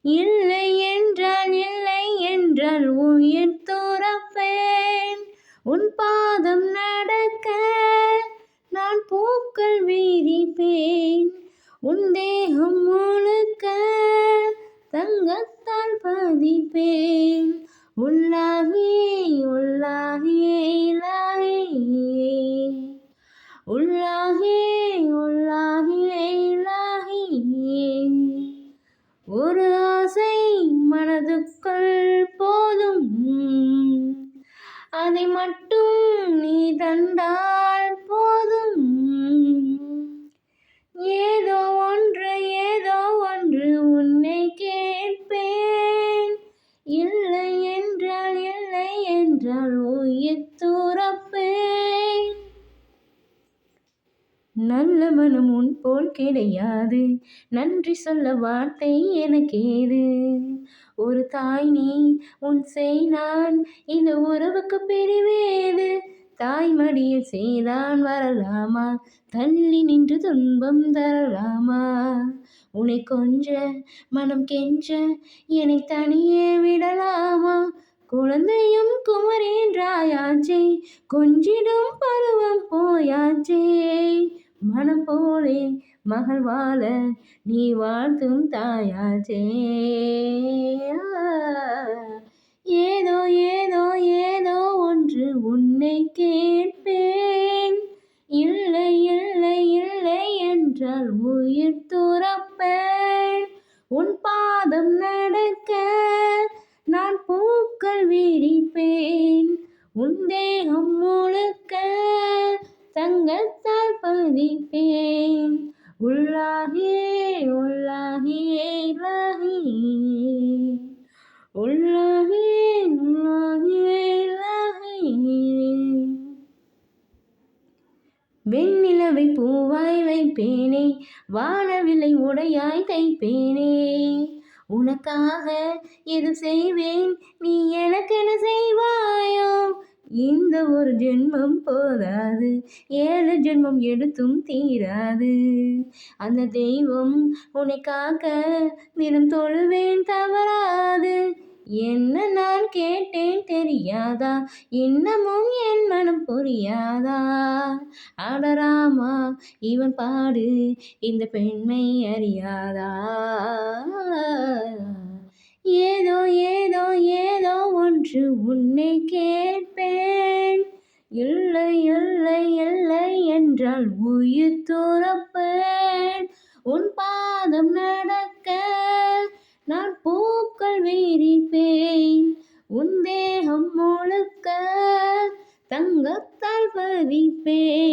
இல்லை என்றால் இல்லை என்றால் உயிர் துறப்பேன். உன் பாதம் நடக்க நான் பூக்கள் விரிப்பேன். உன் தேகம் முழுக்க தங்கத்தால் பதிப்பேன். உள்ள மனதுக்குள் போதும். அதை மட்டும் நீ தந்தால் போதும். ஏதோ ஒன்று ஏதோ ஒன்று உன்னை கேட்பேன். இல்லை என்றால் இல்லை என்றால் உயிர் துறப்பேன். நல்ல மனம் உன் போல் கிடையாது. நன்றி சொல்ல வார்த்தை எனக்கேது. ஒரு தாய் நீ உன் செய் நான் இந்த உறவுக்கு பிரிவேது. தாய் மடியில் செய்தான் வரலாமா? தள்ளி நின்று துன்பம் தரலாமா? உன்னை கொஞ்ச மனம் கெஞ்ச என்னை தனியே விடலாமா? குழந்தையும் குமரேன்றாயாச்சே கொஞ்சிடும் பருவம் போயாச்சே. மனம் போலே மகள் வாழ நீ வாழ்த்தும் தாயாச்சே ஏதோ ஏதோ ஏதோ ஒன்று உன்னை கேட்பேன். இல்லை இல்லை இல்லை என்றால் உயிர் துறப்பேன். உன் பாதம் நடக்க நான் பூக்கள் விரிப்பேன். உன் தேகம் முழுக்க தங்கத்தால் பதிப்பேன் உள்ளாகி உள்ளாகி இலாகி உள்ளாகி உள்ளாகி இலாகி வெண்ணிலவை பூவாய் வைப்பேனே வானவிலை உடையாய் தைப்பேனே. உனக்காக எது செய்வேன்? நீ எனக்கென செய்வாயோ? இந்த ஒரு ஜென்மம் போதாது. ஏழு ஜென்மம் எடுத்தும் தீராது. அந்த தெய்வம் உன்னை காக்க தினம் தொழுவேன் தவறாது. என்ன நான் கேட்டேன் தெரியாதா? இன்னமும் என் மனம் புரியாதா? அடராமா இவன் பாடு இந்த பெண்மை அறியாதா? இல்லை இல்லை இல்லை என்றால் உயிர் துறப்பேன். உன் பாதம் நடக்க நான் பூக்கள் விரிப்பேன். உன் தேகம் முழுக்க தங்கத்தால் பதிப்பேன்.